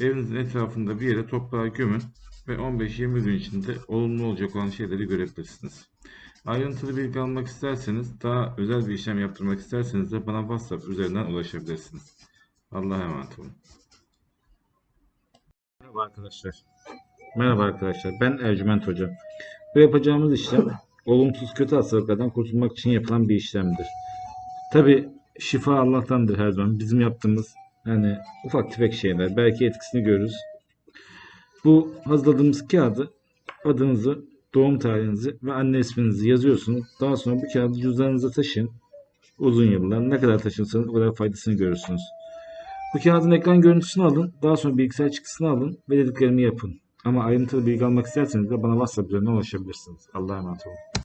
Evinizin etrafında bir yere toprağa gömün ve 15-20 gün içinde olumlu olacak olan şeyleri görebilirsiniz. Ayrıntılı bilgi almak isterseniz, daha özel bir işlem yaptırmak isterseniz de bana WhatsApp üzerinden ulaşabilirsiniz. Allah'a emanet olun. Merhaba arkadaşlar. Merhaba arkadaşlar. Ben Ercüment Hoca. Bu yapacağımız işlem olumsuz kötü hastalıklardan kurtulmak için yapılan bir işlemdir. Tabi şifa Allah'tandır her zaman. Bizim yaptığımız yani ufak tefek şeyler. Belki etkisini görürüz. Bu hazırladığımız kağıdı adınızı, doğum tarihinizi ve anne isminizi yazıyorsunuz. Daha sonra bu kağıdı cüzdanınıza taşıyın. Uzun yıllar. Ne kadar taşırsanız o kadar faydasını görürsünüz. Bu kağıdın ekran görüntüsünü alın. Daha sonra bilgisayar çıktısını alın ve dediklerimi yapın. Ama ayrıntılı bilgi almak isterseniz de bana WhatsApp üzerinden ulaşabilirsiniz. Allah'a emanet olun.